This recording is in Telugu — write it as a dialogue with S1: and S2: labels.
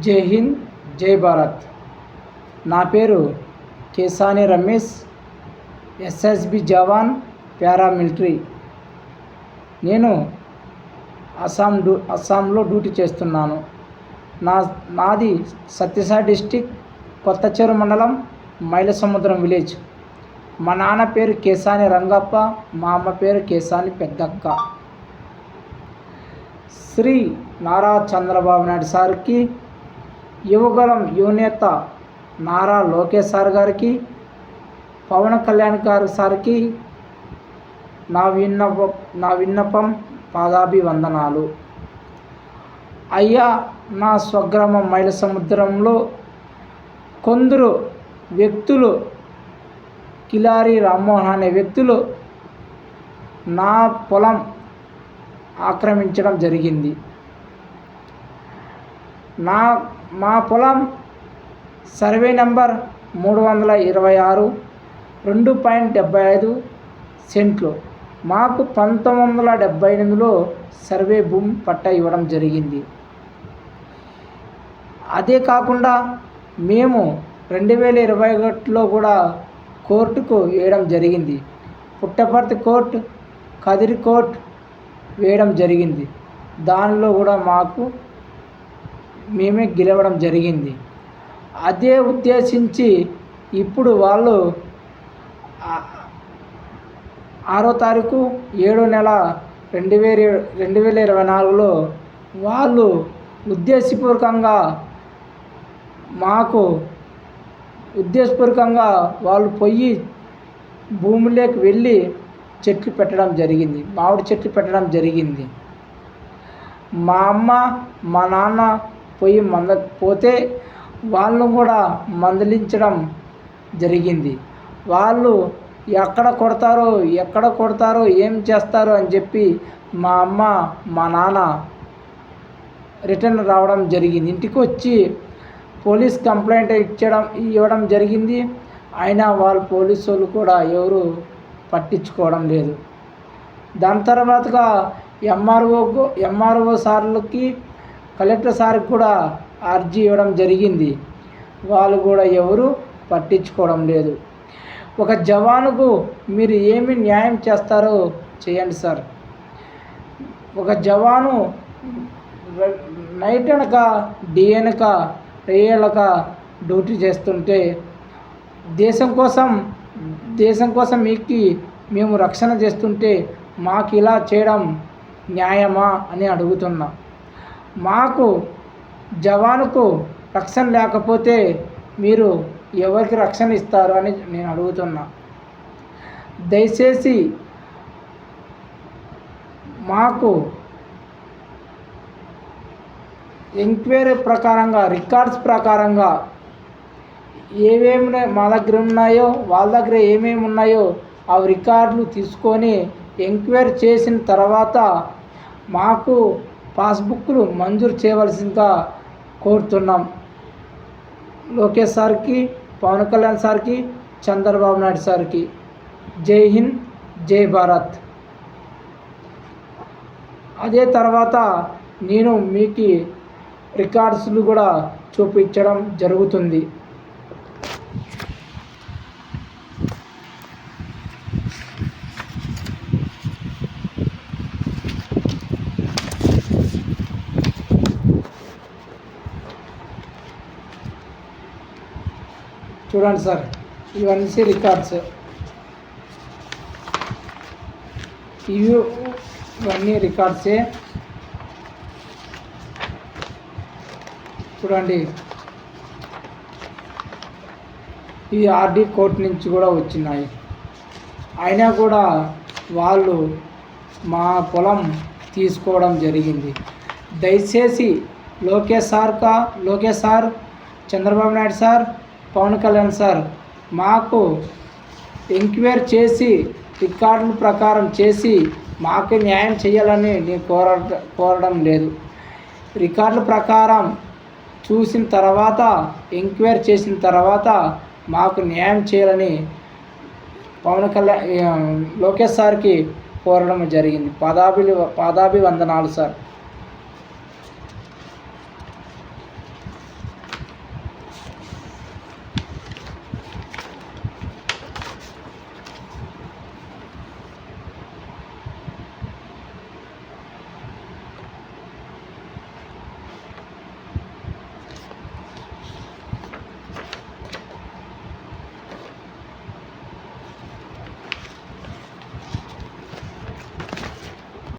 S1: జై హింద్ జై భారత్. నా పేరు కేసాని రమేష్ ఎస్ఎస్బి జవాన్ పారామిలిటరీ. నేను అస్సాం డ్యూ అస్సాంలో డ్యూటీ చేస్తున్నాను. నా నాది సత్యసాయి డిస్టిక్ కొత్తచేరు మండలం మండలం మైలసముద్రం విలేజ్. మా నాన్న పేరు కేసాని రంగప్ప మా అమ్మ పేరు కేసాని పెద్దక్క. శ్రీ నారా చంద్రబాబు నాయుడు సార్కి యువగలం యువనేత నారా లోకేష్ సార్ గారికి పవన్ కళ్యాణ్ గారి సార్కి నా విన్నప నా విన్నపం పాదాభివందనాలు. అయ్యా నా స్వగ్రామం మైల సముద్రంలో కొందరు వ్యక్తులు కిలారి రామ్మోహన్ అనే వ్యక్తులు నా పొలం ఆక్రమించడం జరిగింది. నా మా పొలం సర్వే నెంబర్ మూడు వందల ఇరవై ఆరు రెండు పాయింట్ డెబ్బై ఐదు సెంట్లు. మాకు పంతొమ్మిది వందల డెబ్బై ఎనిమిదిలో సర్వే భూమి పట్టా ఇవ్వడం జరిగింది. అదే కాకుండా మేము రెండు వేల ఇరవై ఒకటిలో కూడా కోర్టుకు వేయడం జరిగింది. పుట్టపర్తి కోర్టు కదిరి కోర్టు వేయడం జరిగింది. దానిలో కూడా మాకు మేమే గెలవడం జరిగింది. అదే ఉద్దేశించి ఇప్పుడు వాళ్ళు ఆరో తారీఖు ఏడో నెల రెండు వేల రెండు వేల ఇరవై నాలుగులో వాళ్ళు ఉద్దేశపూర్వకంగా మాకు ఉద్దేశపూర్వకంగా వాళ్ళు పోయి భూమిలోకి వెళ్ళి చెట్లు పెట్టడం జరిగింది. మామిడి చెట్లు పెట్టడం జరిగింది. మా అమ్మ మా నాన్న పోయి మంద పోతే వాళ్ళను కూడా మందలించడం జరిగింది. వాళ్ళు ఎక్కడ కొడతారో ఎక్కడ కొడతారో ఏం చేస్తారో అని చెప్పి మా అమ్మ మా నాన్న రిటర్న్ రావడం జరిగింది. ఇంటికి వచ్చి పోలీస్ కంప్లైంట్ ఇచ్చడం ఇవ్వడం జరిగింది. అయినా వాళ్ళు పోలీసు వాళ్ళు కూడా ఎవరు పట్టించుకోవడం లేదు. దాని తర్వాతగా ఎంఆర్ఓ ఎంఆర్ఓ సార్లకి కలెక్టర్ సార్కి కూడా అర్జీ ఇవ్వడం జరిగింది. వాళ్ళు కూడా ఎవరు పట్టించుకోవడం లేదు. ఒక జవానుకు మీరు ఏమి న్యాయం చేస్తారో చేయండి సార్. ఒక జవాను నైట్ అనక డే అనక రేయలక డ్యూటీ చేస్తుంటే దేశం కోసం దేశం కోసం మీకు మేము రక్షణ చేస్తుంటే మాకు ఇలా చేయడం న్యాయమా అని అడుగుతున్నా. మాకు జవానుకు రక్షణ లేకపోతే మీరు ఎవరికి రక్షణ ఇస్తారు అని నేను అడుగుతున్నా. దయచేసి మాకు ఎంక్వైరీ ప్రకారంగా రికార్డ్స్ ప్రకారంగా ఏమేమి మా దగ్గర ఉన్నాయో వాళ్ళ దగ్గర ఏమేమి ఉన్నాయో ఆ రికార్డులు తీసుకొని ఎంక్వైరీ చేసిన తర్వాత మాకు పాస్బుక్లు మంజూరు చేయవలసిందిగా కోరుతున్నాం. లోకేష్ సార్కి పవన్ కళ్యాణ్ సార్కి చంద్రబాబు నాయుడు సార్కి. జై హింద్ జై భారత్. అదే తర్వాత నేను మీకు రికార్డ్స్లు కూడా చూపించడం జరుగుతుంది. చూడండి సార్ ఇవన్నీ రికార్డ్స్. ఇవి ఇవన్నీ రికార్డ్సే. చూడండి. ఈ ఆర్డీ కోర్ట్ నుంచి కూడా వచ్చినాయి. అయినా కూడా వాళ్ళు మా పొలం తీసుకోవడం జరిగింది. దయచేసి Lokesh Sarka Lokesh sir Chandrababu Naidu sir Pavan Kalyan sir మాకు ఎంక్వైరీ చేసి రికార్డుల ప్రకారం చేసి మాకు న్యాయం చేయాలని నేను కోర కోరడం లేదు. రికార్డుల ప్రకారం చూసిన తర్వాత ఎంక్వైరీ చేసిన తర్వాత మాకు న్యాయం చేయాలని పవన్ కళ్యాణ్ లోకేష్ సార్కి కోరడం జరిగింది. పాదాభి పాదాభివందనాలు సార్.